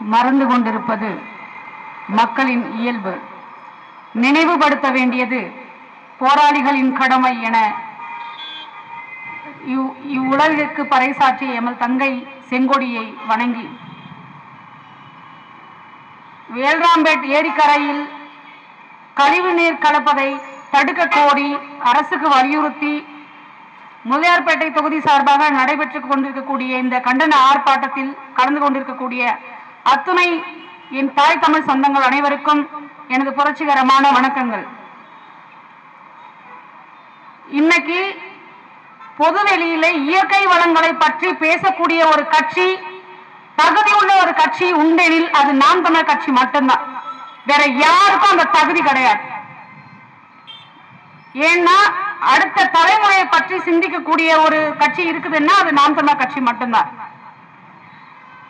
மறந்து கொண்டிருப்பது மக்களின் இயல்பு. நினைவுபடுத்த வேண்டியது போராளிகளின் கடமை என இவ் இவ்வுலகிற்கு பறைசாற்றிய எமல் தங்கை செங்கொடியை வணங்கி வேல்ராம்பேட் ஏரிக்கரையில் கழிவுநீர் கலப்பதை தடுக்க கோரி அரசுக்கு வலியுறுத்தி முதலியார்பேட்டை தொகுதி சார்பாக நடைபெற்றுக் கொண்டிருக்கக்கூடிய இந்த கண்டன ஆர்ப்பாட்டத்தில் கலந்து கொண்டிருக்கக்கூடிய அத்துணை என் தாய் தமிழ் சொந்தங்கள் அனைவருக்கும் எனது புரட்சிகரமான வணக்கங்கள். இன்னைக்கு பொதுவெளியில இயற்கை வளங்களை பற்றி பேசக்கூடிய ஒரு கட்சி தகுதி உள்ள ஒரு கட்சி உண்டெனில் அது நாம் தமிழர் கட்சி மட்டும்தான். வேற யாருக்கும் அந்த தகுதி கிடையாது. ஏன்னா அடுத்த தலைமுறையை பற்றி சிந்திக்கக்கூடிய ஒரு கட்சி இருக்குதுன்னா அது நாம் தமிழர் கட்சி மட்டும்தான்.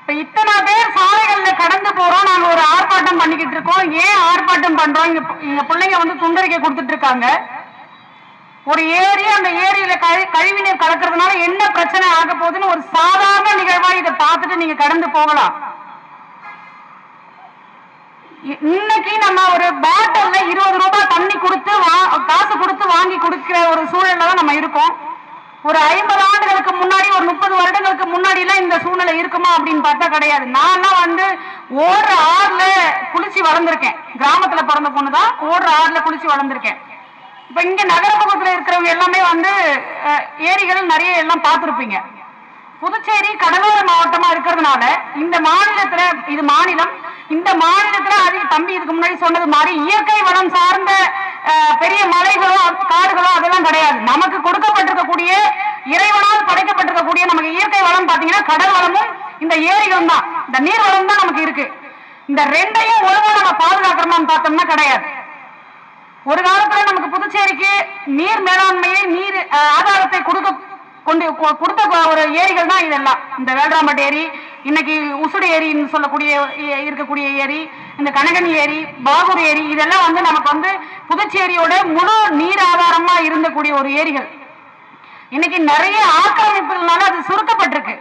இப்ப இத்தனை பேர் சாலைகள்ல கடந்து போறோம். நாங்க ஒரு ஆர்ப்பாட்டம் பண்ணிக்கிட்டு இருக்கோம். ஏன் ஆர்ப்பாட்டம் பண்றோம்? இங்க பிள்ளைங்க வந்து துண்டறிக்கை கொடுத்துட்டு இருக்காங்க. ஒரு ஏரி அந்த ஏரியில கழி கழிவுநீர் கலக்கிறதுனால என்ன பிரச்சனை ஆக போகுதுன்னு ஒரு சாதாரண நிகழ்வா இதை பார்த்துட்டு நீங்க கடந்து போகலாம். இன்னைக்கு நம்ம ஒரு பாட்டில்ல இருபது ரூபாய் தண்ணி கொடுத்து வா- காசு கொடுத்து வாங்கி கொடுக்கிற ஒரு சூழல்ல தான் நம்ம இருக்கோம். ஒரு ஐம்பது ஆண்டுகள் முன்னாடி ஒரு முப்பது வருடங்களுக்கு முன்னாடி எல்லாம் இந்த சூழ்நிலை இருக்குமா அப்படின்னு பார்த்தா கிடையாது. நான்லாம் வந்து ஓடுற ஆறுல குளிச்சு வளர்ந்துருக்கேன். கிராமத்துல பிறந்த பொண்ணு தான் ஓடுற ஆறுல குளிச்சு வளர்ந்துருக்கேன். இப்ப இங்க நகர பக்கத்துல இருக்கிறவங்க எல்லாமே வந்து ஏரிகள் நிறைய எல்லாம் பார்த்திருப்பீங்க. புதுச்சேரி கடலோர மாவட்டமா இருக்கிறதுனால இந்த மாநிலத்துல இது மாநிலம் இந்த மாநிலத்துல அது தம்பி இதுக்கு முன்னாடி சொன்னது மாதிரி இயற்கை வளம் சார்ந்த பெரிய மலைகளோ காடுகளோ அதெல்லாம் கிடையாது. நமக்கு கொடுக்கப்பட்டிருக்கக்கூடிய இறைவனால் படைக்கப்பட்டிருக்கக்கூடிய நமக்கு இயற்கை வளம் பாத்தீங்கன்னா கடல் வளமும் இந்த ஏரிகளும் தான். இந்த நீர் வளம் தான் நமக்கு இருக்கு. இந்த ரெண்டையும் ஒழுங்கா நம்ம பாதுகாக்கிறோமான்னு பார்த்தோம்னா கிடையாது. ஒரு காலத்துல நமக்கு புதுச்சேரிக்கு நீர் மேலாண்மையை நீர் ஆதாரத்தை கொடுக்க கொண்டு கொ- கொடுத்த ஒரு ஏரிகள் தான் இதெல்லாம். இந்த வேல்ராம்பட் ஏரி இன்னைக்கு உசுடு ஏரின்னு சொல்லக்கூடிய இருக்கக்கூடிய ஏரி இந்த கனகனி ஏரி பாகூர் ஏரி இதெல்லாம் வந்து நமக்கு வந்து புதுச்சேரியோட முழு நீர் ஆதாரமா இருந்தக்கூடிய ஒரு ஏரிகள். இன்னைக்கு நிறைய ஆக்கிரமிப்புகள்னால அது சுருக்கப்பட்டிருக்கு.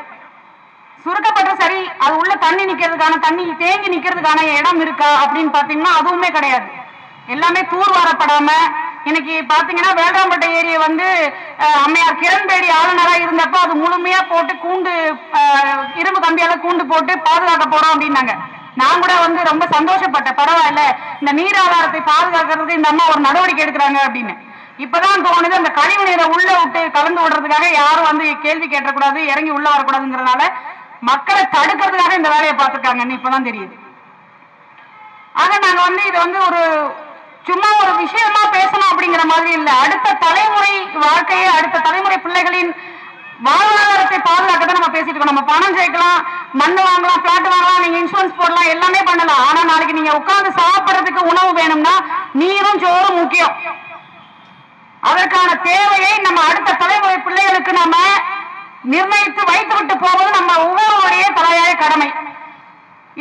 சுருக்கப்பட்ட சரி அது உள்ள தண்ணி நிக்கிறதுக்கான தண்ணி தேங்கி நிக்கிறதுக்கான இடம் இருக்கா அப்படின்னு பாத்தீங்கன்னா அதுவுமே கிடையாது. எல்லாமே தூர்வாரப்படாம இன்னைக்கு பாத்தீங்கன்னா வேளாம்பட்டை ஏரியை வந்து அம்மையார் கிரண்பேடி ஆளுநரா இருந்தப்போ அது முழுமையா போட்டு கூண்டு இரும்பு கம்பியால கூண்டு போட்டு பாதுகாக்க போறோம் அப்படின்னாங்க. நான் கூட வந்து ரொம்ப சந்தோஷப்பட்டேன். பரவாயில்ல இந்த நீர் ஆதாரத்தை பாதுகாக்கிறதுக்கு இந்த அம்மா ஒரு நடவடிக்கை எடுக்கிறாங்க அப்படின்னு. இப்பதான் தோணுது அந்த கழிவு நீரை உள்ள விட்டு கலந்து விடுறதுக்காக யாரும் வந்து கேள்வி கேட்டக்கூடாது இறங்கி உள்ள வரக்கூடாதுங்கிறதுனால மக்களை தடுக்கிறதுக்காக இந்த வேலையை பார்த்துருக்காங்கன்னு இப்பதான் தெரியுது. ஆக நாங்க வந்து இது வந்து ஒரு சும்மா ஒரு விஷயமா பேசணும் அப்படிங்கிற மாதிரி இல்ல. அடுத்த தலைமுறை வாழ்க்கையை அடுத்த தலைமுறை பிள்ளைகளின் வாழ்வாதாரத்தை பாதுகாக்க தான் நம்ம பேசிட்டு இருக்கோம். நம்ம பணம் சேர்க்கலாம் மண் வாங்கலாம் பிளாட் வாங்கலாம் நீங்க இன்சூரன்ஸ் போடலாம் எல்லாமே பண்ணலாம். ஆனா நாளைக்கு நீங்க உட்கார்ந்து சாப்பிடுறதுக்கு உணவு வேணும்னா நீரும் சோறும் முக்கியம். அதற்கான தேவையை நம்ம அடுத்த தலைமுறை பிள்ளைகளுக்கு நம்ம நிர்ணயித்து வைத்து விட்டு போவது நம்ம ஒவ்வொருவருடைய தலையாய கடமை.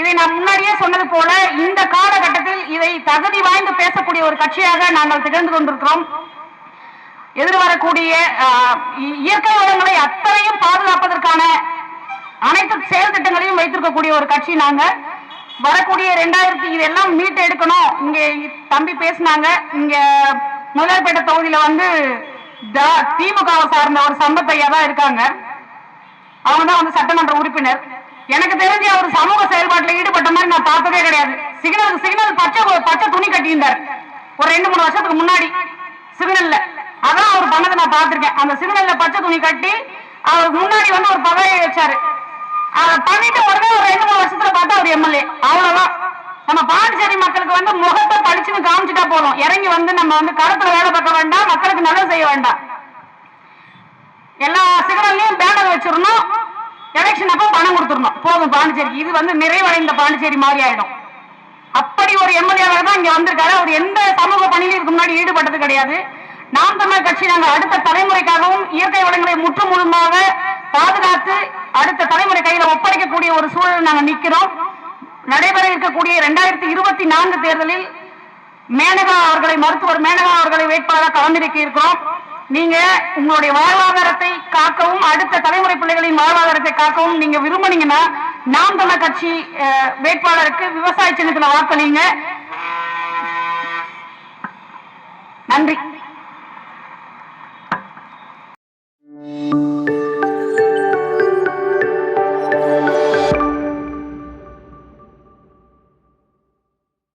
இதை நான் முன்னாடியே சொன்னது போல இந்த காலகட்டத்தில் இதை தகுதி வாய்ந்து பேசக்கூடிய ஒரு கட்சியாக நாங்கள் திகழ்ந்து கொண்டிருக்கிறோம். எதிர்வரக்கூடிய இயற்கை வளங்களை அத்தனையும் பாதுகாப்பதற்கான அனைத்து செயல் திட்டங்களையும் வைத்திருக்கக்கூடிய ஒரு கட்சி நாங்க வரக்கூடிய ரெண்டாயிரத்தி இதெல்லாம் மீட்டு எடுக்கணும். இங்க தம்பி பேசினாங்க. இங்க முதல்பேட்டை தொகுதியில வந்து த- திமுகவை சார்ந்த ஒரு சம்பத்தையா தான் இருக்காங்க. அவங்க தான் வந்து சட்டமன்ற உறுப்பினர். எனக்கு தெரிஞ்சு அவர் சமூக செயல்பாட்டில் ஈடுபட்ட மாதிரி நான் பார்த்ததே கிடையாது. சிக்னல் சிக்னல் பச்சை பச்சை துணி கட்டியிருந்தார். ஒரு ரெண்டு மூணு வருஷத்துக்கு முன்னாடி சிக்னல்ல. அதான் அவர் பண்ணதை நான் பார்த்திருக்கேன். அந்த சிக்னல்ல பச்சை துணி கட்டி அவர் முன்னாடி வந்து ஒரு பகையை வச்சாரு. அதை பண்ணிட்டு உடனே ஒரு ரெண்டு மூணு வருஷத்துல பார்த்தா அவர் எம்எல்ஏ. அவ்வளவுதான். நம்ம பாண்டிச்சேரி மக்களுக்கு வந்து முகத்தை படிச்சுன்னு காமிச்சுட்டா போதும். இறங்கி வந்து நம்ம வந்து களத்துல வேலை பார்க்க வேண்டாம் மக்களுக்கு நல்லது செய்ய வேண்டாம். எல்லா சிகரங்களையும் பேனர் வச்சிடணும். எலெக்ஷன் அப்போ பணம் கொடுத்துடணும். போதும் பாண்டிச்சேரிக்கு. இது வந்து நிறைவடைந்த பாண்டிச்சேரி மாதிரி ஆயிடும். அப்படி ஒரு எம்எல்ஏ தான் இங்க வந்திருக்காரு. அவர் எந்த சமூக பணியிலும் இதுக்கு முன்னாடி ஈடுபட்டது கிடையாது. நாம் தமிழர் கட்சி நாங்கள் அடுத்த தலைமுறைக்காகவும் இயற்கை வளங்களை முற்று முழுமாக பாதுகாத்து அடுத்த தலைமுறை கையில ஒப்படைக்கக்கூடிய ஒரு சூழல் நாங்கள் நிக்கிறோம் நடைபெற இருக்கக்கூடிய இரண்டாயிரத்தி இருபத்தி நான்கு தேர்தலில் மேனகா அவர்களை மருத்துவர் மேனகா அவர்களை வேட்பாளராக களமிறக்கி இருக்கிறோம் நீங்க உங்களுடைய வாழ்வாதாரத்தை காக்கவும் அடுத்த தலைமுறை பிள்ளைகளின் வாழ்வாதாரத்தை காக்கவும் நீங்க விரும்புனீங்கன்னா நாம் தமிழர் கட்சி வேட்பாளருக்கு விவசாய சின்னத்துல வாக்களிங்க நன்றி.